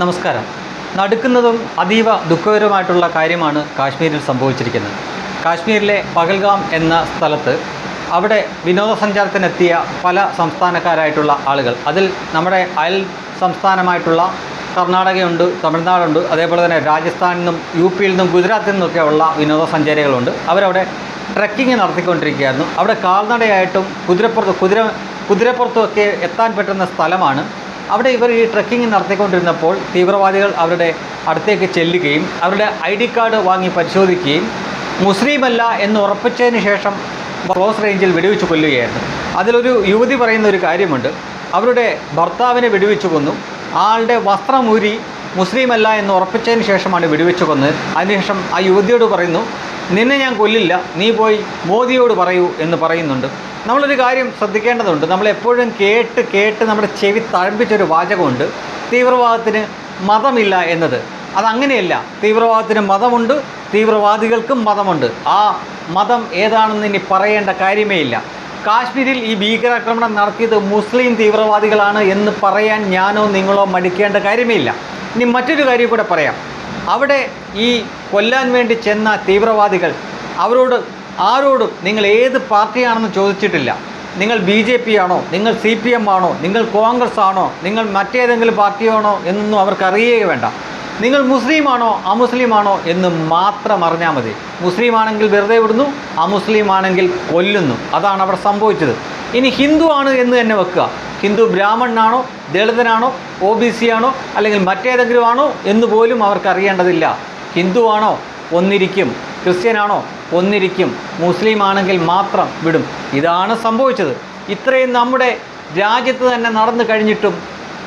നമസ്കാരം. നടുക്കുന്നതും അതീവ ദുഃഖകരമായിട്ടുള്ള കാര്യമാണ് കാശ്മീരിൽ സംഭവിച്ചിരിക്കുന്നത്. കാശ്മീരിലെ പഹൽഗാം എന്ന സ്ഥലത്ത് അവിടെ വിനോദസഞ്ചാരത്തിനെത്തിയ പല സംസ്ഥാനക്കാരായിട്ടുള്ള ആളുകൾ. അതിൽ നമ്മുടെ അയൽ സംസ്ഥാനമായിട്ടുള്ള കർണാടകയുണ്ട് തമിഴ്നാടുണ്ട് അതേപോലെ തന്നെ രാജസ്ഥാനിൽ നിന്നും യു പിയിൽ നിന്നും ഗുജറാത്തിൽ നിന്നൊക്കെ ഉള്ള വിനോദസഞ്ചാരികളുണ്ട്. അവരവിടെ ട്രക്കിംഗ് നടത്തിക്കൊണ്ടിരിക്കുകയായിരുന്നു. അവിടെ കാൽനടയായിട്ടും കുതിരപ്പുറത്ത് കുതിര കുതിരപ്പുറത്തുമൊക്കെ എത്താൻ പറ്റുന്ന സ്ഥലമാണ് അവിടെ ഇവർ ഈ ട്രക്കിംഗ് നടത്തിക്കൊണ്ടിരുന്നപ്പോൾ തീവ്രവാദികൾ അവരുടെ അടുത്തേക്ക് ചെല്ലുകയും അവരുടെ ഐ ഡി കാർഡ് വാങ്ങി പരിശോധിക്കുകയും മുസ്ലിമല്ല എന്ന് ഉറപ്പിച്ചതിന് ശേഷം ക്ലോസ് റേഞ്ചിൽ വെടിവെച്ച് കൊല്ലുകയായിരുന്നു. അതിലൊരു യുവതി പറയുന്ന ഒരു കാര്യമുണ്ട്. അവരുടെ ഭർത്താവിനെ വെടിവെച്ച് കൊന്നു. ആളുടെ വസ്ത്രമൂരി മുസ്ലിമല്ല എന്ന് ഉറപ്പിച്ചതിന് ശേഷമാണ് വെടിവെച്ച് കൊന്നത്. അതിനുശേഷം ആ യുവതിയോട് പറയുന്നു നിന്നെ ഞാൻ കൊല്ലില്ല. നീ പോയി മോദിയോട് പറയൂ എന്ന് പറയുന്നുണ്ട്. നമ്മളൊരു കാര്യം ശ്രദ്ധിക്കേണ്ടതുണ്ട്. നമ്മളെപ്പോഴും കേട്ട് കേട്ട് നമ്മുടെ ചെവി തഴമ്പിച്ചൊരു വാചകമുണ്ട്. തീവ്രവാദത്തിന് മതമില്ല എന്നത്. അതങ്ങനെയല്ല. തീവ്രവാദത്തിന് മതമുണ്ട്. തീവ്രവാദികൾക്കും മതമുണ്ട്. ആ മതം ഏതാണെന്ന് ഇനി പറയേണ്ട കാര്യമേ ഇല്ല. കാശ്മീരിൽ ഈ ഭീകരാക്രമണം നടത്തിയത് മുസ്ലിം തീവ്രവാദികളാണ് എന്ന് പറയാൻ ഞാനോ നിങ്ങളോ മടിക്കേണ്ട കാര്യമേ ഇല്ല. ഇനി മറ്റൊരു കാര്യം കൂടെ പറയാം. അവിടെ ഈ കൊല്ലാൻ വേണ്ടി ചെന്ന തീവ്രവാദികൾ അവരോട് ആരോടും നിങ്ങൾ ഏത് പാർട്ടിയാണെന്ന് ചോദിച്ചിട്ടില്ല. നിങ്ങൾ ബി ജെ പി ആണോ? നിങ്ങൾ സി പി എം ആണോ? നിങ്ങൾ കോൺഗ്രസ് ആണോ? നിങ്ങൾ മറ്റേതെങ്കിലും പാർട്ടിയാണോ എന്നൊന്നും അവർക്ക് വേണ്ട. നിങ്ങൾ മുസ്ലിമാണോ അമുസ്ലിമാണോ എന്ന് മാത്രം അറിഞ്ഞാൽ മതി. മുസ്ലിം ആണെങ്കിൽ വെറുതെ വിടുന്നു അമുസ്ലിം ആണെങ്കിൽ കൊല്ലുന്നു. അതാണ് അവിടെ സംഭവിച്ചത്. ഇനി ഹിന്ദു ആണ് എന്ന് തന്നെ വെക്കുക. ഹിന്ദു ബ്രാഹ്മണനാണോ ദളിതനാണോ ഒ ബി സി ആണോ അല്ലെങ്കിൽ മറ്റേതെങ്കിലും ആണോ എന്ന് പോലും അവർക്ക് അറിയേണ്ടതില്ല ഹിന്ദു ആണോ ഒന്നിരിക്കും. ക്രിസ്ത്യനാണോ ഒന്നിരിക്കും. മുസ്ലിം ആണെങ്കിൽ മാത്രം വിടും. ഇതാണ് സംഭവിച്ചത്. ഇത്രയും നമ്മുടെ രാജ്യത്ത് തന്നെ നടന്നു കഴിഞ്ഞിട്ടും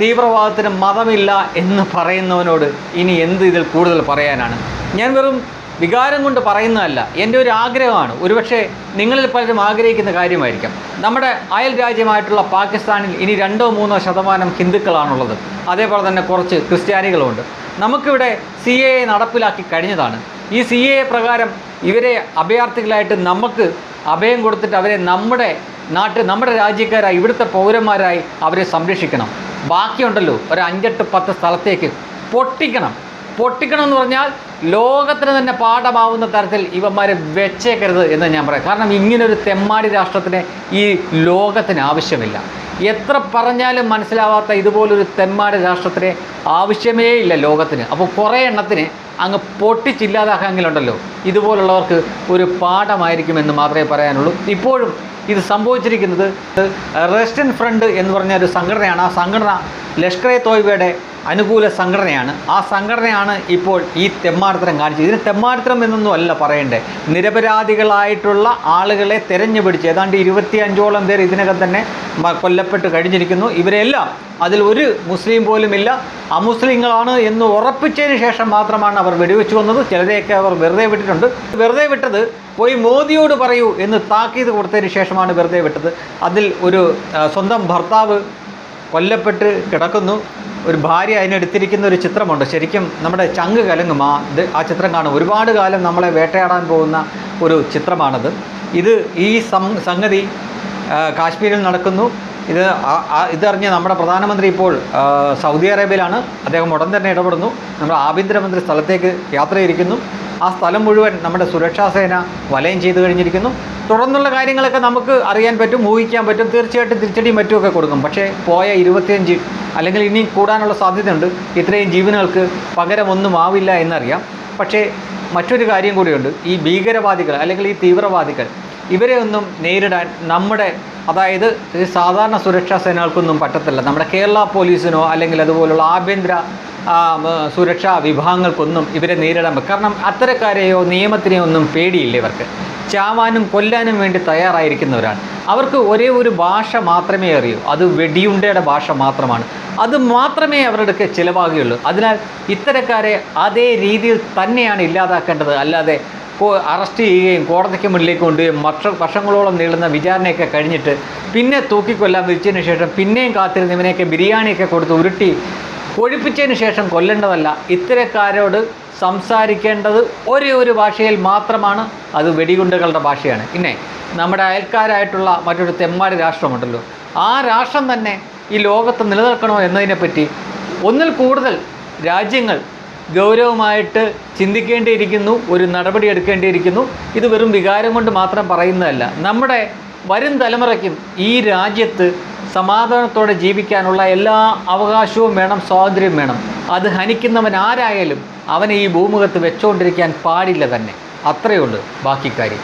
തീവ്രവാദത്തിന് മതമില്ല എന്ന് പറയുന്നവനോട് ഇനി എന്ത് ഇതിൽ കൂടുതൽ പറയാനാണ്? ഞാൻ വെറും വികാരം കൊണ്ട് പറയുന്നതല്ല. എന്റെ ഒരു ആഗ്രഹമാണ്. ഒരുപക്ഷെ നിങ്ങളിൽ പലരും ആഗ്രഹിക്കുന്ന കാര്യമായിരിക്കാം. നമ്മുടെ അയൽ രാജ്യമായിട്ടുള്ള പാകിസ്ഥാനിൽ ഇനി രണ്ടോ മൂന്നോ ശതമാനം ഹിന്ദുക്കളാണുള്ളത്. അതേപോലെ തന്നെ കുറച്ച് ക്രിസ്ത്യാനികളുമുണ്ട്. നമുക്കിവിടെ സി എ നടപ്പിലാക്കി കഴിഞ്ഞതാണ്. ഈ സി എ പ്രകാരം ഇവരെ അഭയാർത്ഥികളായിട്ട് നമുക്ക് അഭയം കൊടുത്തിട്ട് അവരെ നമ്മുടെ നാട്ടിൽ നമ്മുടെ രാജ്യക്കാരായി ഇവിടുത്തെ പൗരന്മാരായി അവരെ സംരക്ഷിക്കണം. ബാക്കിയുണ്ടല്ലോ. ഒരു അഞ്ചെട്ട് പത്ത് സ്ഥലത്തേക്ക് പൊട്ടിക്കണം. പൊട്ടിക്കണം എന്ന് പറഞ്ഞാൽ ലോകത്തിന് തന്നെ പാഠമാവുന്ന തരത്തിൽ ഇവന്മാരെ വെച്ചേക്കരുത് എന്ന് ഞാൻ പറയാം. കാരണം ഇങ്ങനൊരു തെമ്മാടി രാഷ്ട്രത്തിന് ഈ ലോകത്തിന് ആവശ്യമില്ല. എത്ര പറഞ്ഞാലും മനസ്സിലാവാത്ത ഇതുപോലൊരു തെമ്മാടി രാഷ്ട്രത്തിന് ആവശ്യമേ ഇല്ല ലോകത്തിന്. അപ്പോൾ കുറേ എണ്ണത്തിന് അങ്ങ് പൊട്ടിച്ചില്ലാതാക്കാമെങ്കിലുണ്ടല്ലോ ഇതുപോലുള്ളവർക്ക് ഒരു പാഠമായിരിക്കുമെന്ന് മാത്രമേ പറയാനുള്ളൂ. ഇപ്പോഴും ഇത് സംഭവിച്ചിരിക്കുന്നത് റെസ്റ്റൻ ഫ്രണ്ട് എന്ന് പറഞ്ഞ ഒരു സംഘടനയാണ്. ആ സംഘടന ലഷ്കർ എ തോയ്ബയുടെ അനുകൂല സംഘടനയാണ്. ആ സംഘടനയാണ് ഇപ്പോൾ ഈ തെമ്മാടിത്തരം കാണിച്ചത്. ഇതിന് തെമ്മാടിത്തരം എന്നൊന്നും അല്ല പറയണ്ടേ. നിരപരാധികളായിട്ടുള്ള ആളുകളെ തെരഞ്ഞു പിടിച്ച് ഏതാണ്ട് ഇരുപത്തിയഞ്ചോളം പേർ ഇതിനകം തന്നെ കൊല്ലപ്പെട്ട് കഴിഞ്ഞിരിക്കുന്നു. ഇവരെല്ലാം അതിൽ ഒരു മുസ്ലിം പോലും ഇല്ല. അമുസ്ലിങ്ങളാണ് എന്ന് ഉറപ്പിച്ചതിന് ശേഷം മാത്രമാണ് അവർ വെടിവെച്ച് വന്നത് ചിലരെയൊക്കെ അവർ വെറുതെ വിട്ടിട്ടുണ്ട്. വെറുതെ വിട്ടത് പോയി മോദിയോട് പറയൂ എന്ന് താക്കീത് കൊടുത്തതിന് ശേഷമാണ് വെറുതെ വിട്ടത്. അതിൽ ഒരു സ്വന്തം ഭർത്താവ് കൊല്ലപ്പെട്ട് കിടക്കുന്നു. ഒരു ഭാര്യ അതിനെടുത്തിരിക്കുന്ന ഒരു ചിത്രമുണ്ട്. ശരിക്കും നമ്മുടെ ചങ്ക് കലങ്ങും. ആ ഇത് ആ ചിത്രം കാണും. ഒരുപാട് കാലം നമ്മളെ വേട്ടയാടാൻ പോകുന്ന ഒരു ചിത്രമാണത്. ഇത് ഈ സംഗതി കാശ്മീരിൽ നടക്കുന്നു. ഇത് ഇതറിഞ്ഞ് നമ്മുടെ പ്രധാനമന്ത്രി ഇപ്പോൾ സൗദി അറേബ്യയിലാണ്. അദ്ദേഹം ഉടൻ തന്നെ ഇടപെടുന്നു. നമ്മുടെ ആഭ്യന്തരമന്ത്രി സ്ഥലത്തേക്ക് യാത്ര ചെയ്തിരിക്കുന്നു ആ സ്ഥലം മുഴുവൻ നമ്മുടെ സുരക്ഷാസേന വലയം ചെയ്തു കഴിഞ്ഞിരിക്കുന്നു. തുടർന്നുള്ള കാര്യങ്ങളൊക്കെ നമുക്ക് അറിയാൻ പറ്റും ഊഹിക്കാൻ പറ്റും തീർച്ചയായിട്ടും തിരിച്ചടിയും മറ്റുമൊക്കെ കൊടുക്കും. പക്ഷേ പോയ ഇരുപത്തിയഞ്ച് അല്ലെങ്കിൽ ഇനിയും കൂടാനുള്ള സാധ്യതയുണ്ട്. ഇത്രയും ജീവനുകൾക്ക് പകരമൊന്നും ആവില്ല എന്നറിയാം. പക്ഷേ മറ്റൊരു കാര്യം കൂടിയുണ്ട്. ഈ ഭീകരവാദികൾ അല്ലെങ്കിൽ ഈ തീവ്രവാദികൾ ഇവരെ ഒന്നും നേരിടാൻ നമ്മുടെ അതായത് സാധാരണ സുരക്ഷാ സേനകൾക്കൊന്നും പറ്റത്തില്ല. നമ്മുടെ കേരള പോലീസിനോ അല്ലെങ്കിൽ അതുപോലുള്ള ആഭ്യന്തര സുരക്ഷാ വിഭാഗങ്ങൾക്കൊന്നും ഇവരെ നേരിടാൻ കാരണം അത്തരക്കാരെയോ നിയമത്തിനെയോ ഒന്നും പേടിയില്ല ഇവർക്ക്. ചാവാനും കൊല്ലാനും വേണ്ടി തയ്യാറായിരിക്കുന്നവരാണ്. അവർക്ക് ഒരേ ഒരു ഭാഷ മാത്രമേ അറിയൂ. അത് വെടിയുണ്ടയുടെ ഭാഷ മാത്രമാണ്. അത് മാത്രമേ അവരുടെ ചിലവാകുകയുള്ളൂ. അതിനാൽ ഇത്തരക്കാരെ അതേ രീതിയിൽ തന്നെയാണ് ഇല്ലാതാക്കേണ്ടത്. അല്ലാതെ അറസ്റ്റ് ചെയ്യുകയും കോടതിക്ക് മുന്നിലേക്ക് കൊണ്ടുപോയി വർഷ വർഷങ്ങളോളം നീളുന്ന വിചാരണയൊക്കെ കഴിഞ്ഞിട്ട് പിന്നെ തൂക്കിക്കൊല്ലാൻ വിളിച്ചതിന് ശേഷം പിന്നെയും കാത്തിരുന്ന് ഇവനെയൊക്കെ ബിരിയാണിയൊക്കെ കൊടുത്ത് ഉരുട്ടി ഒഴിപ്പിച്ചതിന് ശേഷം കൊല്ലേണ്ടതല്ല. ഇത്തരക്കാരോട് സംസാരിക്കേണ്ടത് ഒരേ ഒരു ഭാഷയിൽ മാത്രമാണ് അത് വെടികുണ്ടുകളുടെ ഭാഷയാണ്. പിന്നെ നമ്മുടെ അയൽക്കാരായിട്ടുള്ള മറ്റൊരു തെമ്മാടി രാഷ്ട്രമുണ്ടല്ലോ. ആ രാഷ്ട്രം തന്നെ ഈ ലോകത്ത് നിലനിൽക്കണോ എന്നതിനെപ്പറ്റി ഒന്നിൽ കൂടുതൽ രാജ്യങ്ങൾ ഗൗരവമായിട്ട് ചിന്തിക്കേണ്ടിയിരിക്കുന്നു ഒരു നടപടി എടുക്കേണ്ടിയിരിക്കുന്നു. ഇത് വെറും വികാരം കൊണ്ട് മാത്രം പറയുന്നതല്ല. നമ്മുടെ വരും തലമുറയ്ക്കും ഈ രാജ്യത്ത് സമാധാനത്തോടെ ജീവിക്കാനുള്ള എല്ലാ അവകാശവും വേണം സ്വാതന്ത്ര്യം വേണം. അത് ഹനിക്കുന്നവൻ ആരായാലും അവനെ ഈ ഭൂമുഖത്ത് വെച്ചുകൊണ്ടിരിക്കാൻ പാടില്ല തന്നെ. അത്രയേ ഉള്ളൂ ബാക്കി കാര്യം.